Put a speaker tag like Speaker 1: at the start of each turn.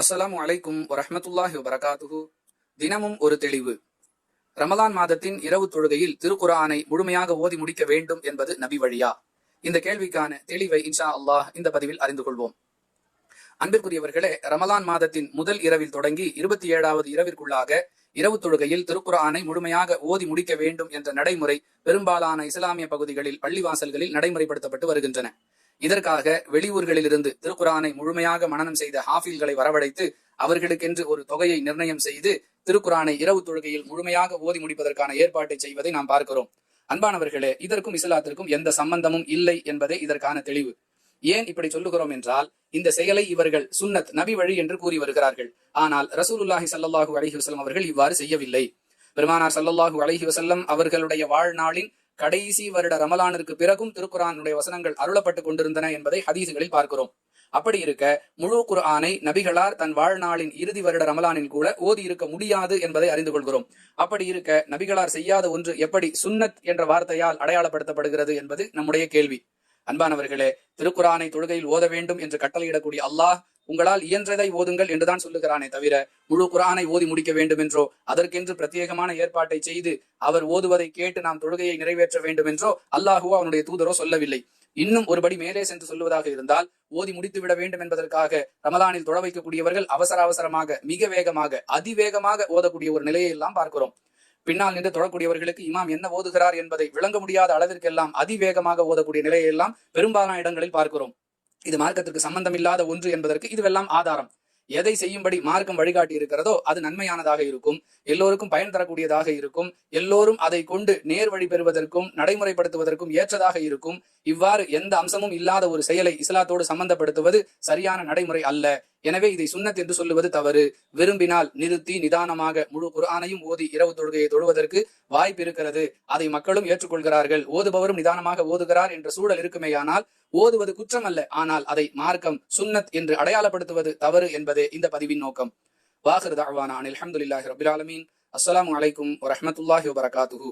Speaker 1: அஸ்ஸலாமு அலைக்கும் வரஹ்மத்துல்லாஹி வபரகாத்துஹு. தினமும் ஒரு தெளிவு. ரமலான் மாதத்தின் இரவு தொழுகையில் திருக்குரானை முழுமையாக ஓதி முடிக்க வேண்டும் என்பது நபி வழியா? இந்த கேள்விக்கான தெளிவை இன்ஷா அல்லாஹ் இந்த பதிவில் அறிந்து கொள்வோம். அன்பிற்குரியவர்களே ரமலான் மாதத்தின் முதல் இரவில் தொடங்கி இருபத்தி ஏழாவது இரவிற்குள்ளாக இரவு தொழுகையில் திருக்குரானை முழுமையாக ஓதி முடிக்க வேண்டும் என்ற நடைமுறை பெரும்பாலான இஸ்லாமிய பகுதிகளில் பள்ளிவாசல்களில் நடைமுறைப்படுத்தப்பட்டு வருகின்றன. இதற்காக வெளியூர்களிலிருந்து திருக்குரானை முழுமையாக மனனம் செய்த ஹாஃபில்களை வரவழைத்து அவர்களுக்கென்று ஒரு தொகையை நிர்ணயம் செய்து திருக்குறானை இரவு தொழுகையில் முழுமையாக ஓதி முடிப்பதற்கான ஏற்பாட்டை செய்வதை நாம் பார்க்கிறோம். அன்பானவர்களே இதற்கும் இஸ்லாத்திற்கும் எந்த சம்பந்தமும் இல்லை என்பதே இதற்கான தெளிவு. ஏன் இப்படி சொல்லுகிறோம் என்றால் இந்த செயலை இவர்கள் சுன்னத் நபி வழி என்று கூறி வருகிறார்கள். ஆனால் ரசூலுல்லாஹி சல்லாஹூ அலஹி வசலம் அவர்கள் இவ்வாறு செய்யவில்லை. பெருமானார் சல்லாஹூ அலஹி வசல்லம் அவர்களுடைய வாழ்நாளின் கடைசி வருட ரமலானிற்கு பிறகும் திருக்குரானுடைய வசனங்கள் அருளப்பட்டுக் கொண்டிருந்தன என்பதை ஹதீசுகளில் பார்க்கிறோம். அப்படி இருக்க முழு குர்ஆனை நபிகளார் தன் வாழ்நாளின் இறுதி வருட ரமலானில் கூட ஓதி இருக்க முடியாது என்பதை அறிந்து கொள்கிறோம். அப்படி இருக்க நபிகளார் செய்யாத ஒன்று எப்படி சுன்னத் என்ற வார்த்தையால் அடையாளப்படுத்தப்படுகிறது என்பது நம்முடைய கேள்வி. அன்பானவர்களே திருக்குரானை தொழுகையில் ஓத வேண்டும் என்று கட்டளையிடக்கூடிய அல்லாஹ் உங்களால் இயன்றதை ஓதுங்கள் என்றுதான் சொல்லுகிறானே தவிர முழு குரானை ஓதி முடிக்க வேண்டும் என்றோ அதற்கென்று பிரத்யேகமான ஏற்பாட்டை செய்து அவர் ஓதுவதை கேட்டு நாம் தொழுகையை நிறைவேற்ற வேண்டும் என்றோ அல்லாஹுவோ அவனுடைய தூதரோ சொல்லவில்லை. இன்னும் ஒருபடி மேலே சென்று சொல்லுவதாக இருந்தால் ஓதி முடித்து விட வேண்டும் என்பதற்காக ரமலானில் தொட வைக்கக்கூடியவர்கள் அவசர அவசரமாக மிக வேகமாக அதிவேகமாக ஓதக்கூடிய ஒரு நிலையை எல்லாம் பார்க்கிறோம். பின்னால் நின்று தொடக்கூடியவர்களுக்கு இமாம் என்ன ஓதுகிறார் என்பதை விளங்க முடியாத அளவிற்கெல்லாம் அதிவேகமாக ஓதக்கூடிய நிலையெல்லாம் பெரும்பாலான இடங்களில் பார்க்கிறோம். இது மார்க்கத்திற்கு சம்பந்தமில்லாத ஒன்று என்பதற்கு இதுவெல்லாம் ஆதாரம். எதை செய்யும்படி மார்க்கம் வழிகாட்டி இருக்கிறதோ அது நன்மையானதாக இருக்கும். எல்லோருக்கும் பயன் தரக்கூடியதாக இருக்கும். எல்லோரும் அதை கொண்டு நேர் வழி பெறுவதற்கும் நடைமுறைப்படுத்துவதற்கும் ஏற்றதாக இருக்கும். இவ்வாறு எந்த அம்சமும் இல்லாத ஒரு செயலை இஸ்லாத்தோடு சம்பந்தப்படுத்துவது சரியான நடைமுறை அல்ல. எனவே இதை சுன்னத் என்று சொல்லுவது தவறு. விரும்பினால் நிறுத்தி நிதானமாக முழு குரானையும் ஓதி இரவு தொழுகையை தொழுவதற்கு வாய்ப்பு இருக்கிறது. அதை மக்களும் ஏற்றுக்கொள்கிறார்கள். ஓதுபவரும் நிதானமாக ஓதுகிறார் என்ற சூழல் இருக்குமேயானால் ஓதுவது குற்றம் அல்ல ஆனால் அதை மார்க்கம் சுன்னத் என்று அடையாளப்படுத்துவது தவறு என்பதே இந்த பதிவின் நோக்கம். வாஹிர் தாழ்வானா அனில் அஹமதுல்லாஹி ரபில் அஸ்லாம் வலைக்கும் வரமத்துல்லாஹி வரஹமத்துல்லாஹி